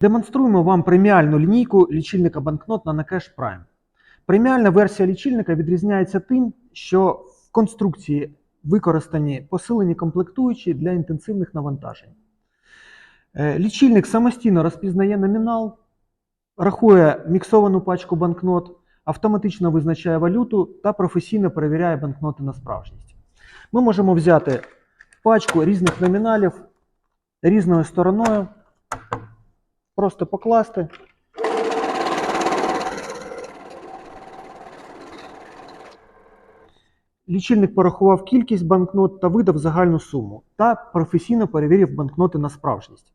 Демонструємо вам преміальну лінійку лічильника банкнот на Nacash Prime. Преміальна версія лічильника відрізняється тим, що в конструкції використані посилені комплектуючі для інтенсивних навантажень. Е, Лічильник самостійно розпізнає номінал, рахує міксовану пачку банкнот, автоматично визначає валюту та професійно перевіряє банкноти на справжність. Ми можемо взяти пачку різних номіналів різною стороною, просто покласти. Лічильник порахував кількість банкнот та видав загальну суму та професійно перевірив банкноти на справжність.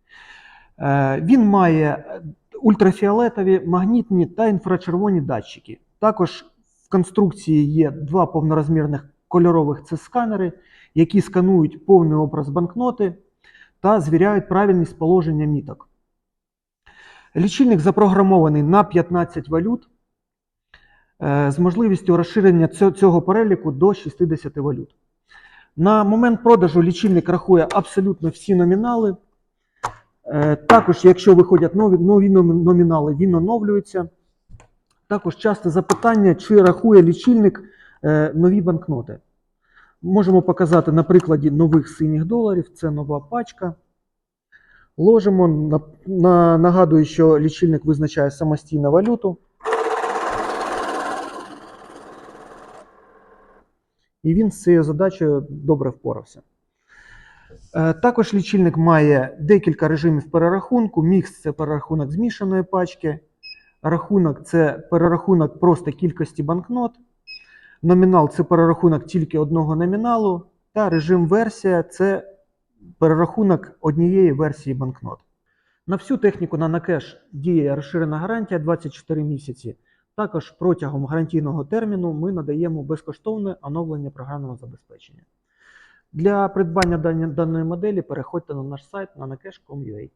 Е, Він має ультрафіолетові, магнітні та інфрачервоні датчики. Також в конструкції є два повнорозмірних кольорових це сканери, які сканують повний образ банкноти та звіряють правильність положення міток. Лічильник запрограмований на 15 валют е, з можливістю розширення цього переліку до 60 валют. На момент продажу лічильник рахує абсолютно всі номінали. Е, Також, якщо виходять нові, нові номінали, він оновлюється. Також часто запитання, чи рахує лічильник е, нові банкноти. Можемо показати на прикладі нових синіх доларів. Це нова пачка. Ложимо, на, на, нагадую, що лічильник визначає самостійно валюту. І він з цією задачею добре впорався. Е, Також лічильник має декілька режимів перерахунку. Мікс це перерахунок змішаної пачки. Рахунок це перерахунок просто кількості банкнот. Номінал це перерахунок тільки одного номіналу. Та режим версія це перерахунок однієї версії банкнот. На всю техніку на Накеш діє розширена гарантія 24 місяці. Також протягом гарантійного терміну ми надаємо безкоштовне оновлення програмного забезпечення. Для придбання даної моделі переходьте на наш сайт на nakesh.com.ua.